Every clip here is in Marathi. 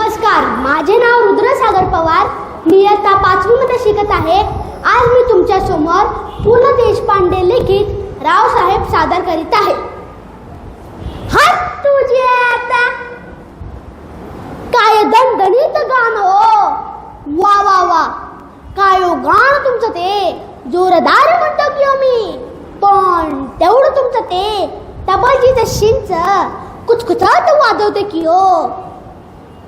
नमस्कार माझे नाव रुद्रसागर पवार. मी इयत्ता पाचवीमध्ये शिकत आहे. आज मी तुमच्यासमोर पु ल देशपांडे लिखित रावसाहेब सादर करीत आहे. हात तुझे आता. काय दणदणीत गाणं हो वा वा वा. काय हो गाणं तुमचं ते. जोरदार म्हणतो की मी. पण तेवढं तुमचं ते. तबलजीचं शिंच कुचकुचत वाजवते की हो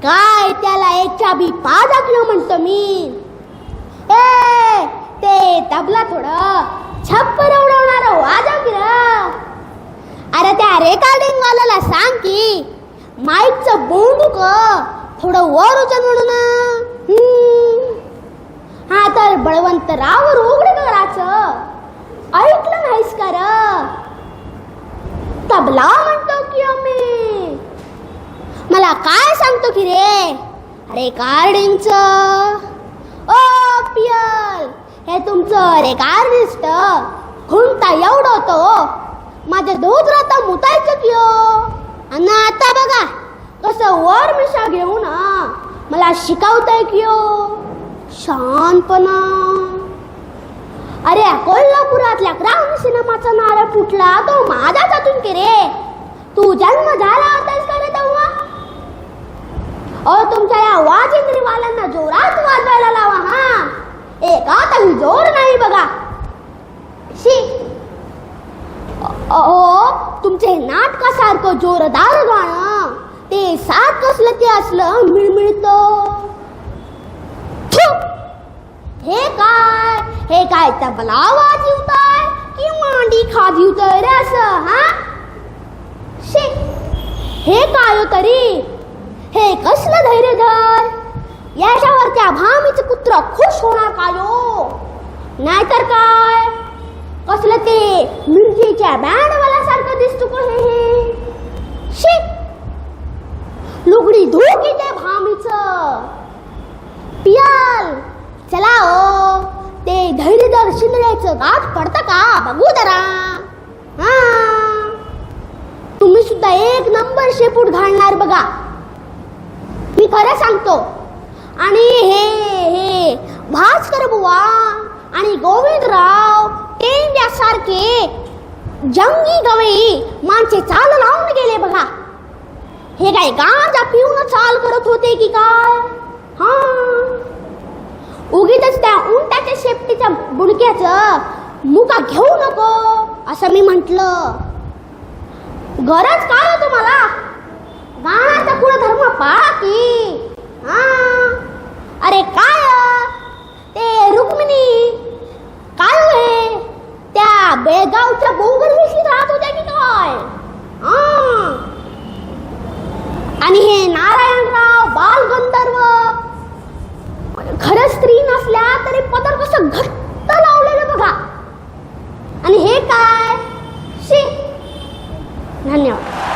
काय त्याला एक चाबी पाच किलो म्हणतो मी. ए ते तबला थोडं छप्पर उडवणार वाजव की र अरे त्या रेकॉर्डिंग वाल्याला सांग की माईकचं बोंडूक थोडं वर उचल म्हणून. हम्म. हा तर बळवंतरावर उघड करायचं ऐकलं नाहीस कर तबला म्हणतो की मी मला काय रेकॉर्डिंगचं. ओ पियल हे तुमचं रेकॉर्डिस्ट खुंटा एवढं होतं माझ्या दूध राहता मुतायचं की आणि आता बघा कसं वर मिशा घेऊन ना मला शिकवताय की शानपणा अरे कोल्हापुरातल्या क्राऊन सिनेमाचा नारळ फुटला तो माझ्याच हातून की रे? तू जन्म झाला होतास का रे अहो तुमच्या या वाजेंद्रीवाल्यांना जोरात वाजवायला लावा हा. एकातही जोर नाही बघा. शी. अहो तुमचे नाटकासारखं जोरदार गाणं. ते सात कसलं ते असलं मिळमिळत. हे काय? हे काय तबला वाजवताय की मांडी खाजीवतोय रे असं हा? शी. हे काय हो तरी? हे कसलं धैर्यधर याच्यावर त्या भामीचं कुत्र खुश होणार का यो नाहीतर काय? कसलं ते मिरजीच्या बँडवाला सारखं दिसतो का हे? शी! लुगडी धुकी घेते भामीच. पियाल चला ओ ते धैर्यधर शिंदण्याचं गाठ पडतं का? बघू जरा. हा. तुम्ही सुद्धा एक नंबर शेपूट घालणार बघा. मी खरं सांगतो. आणि हे हे भास्कर बुवा आणि गोविंदराव टेंड्यासारखे जंगी गवई माणसे चाल लावून गेले बघा. हे काय गांजा पिऊन चाल करत होते की काय? हा. उगीतच त्या उंटाच्या शेपटीच्या बुडक्याच मुका घेऊ नको असं मी म्हंटल. गरज काय पाळा की अरे काय हो? ते रुक्मिणी. काय होय त्या बेळगावच्या बोंगर विषयी राहत होत्या की काय? आणि हे नारायणराव बालगंधर्व खरं स्त्री नसल्या तरी पदर कसं घट्ट लावलेलं बघा. आणि हे काय? शी. धन्यवाद.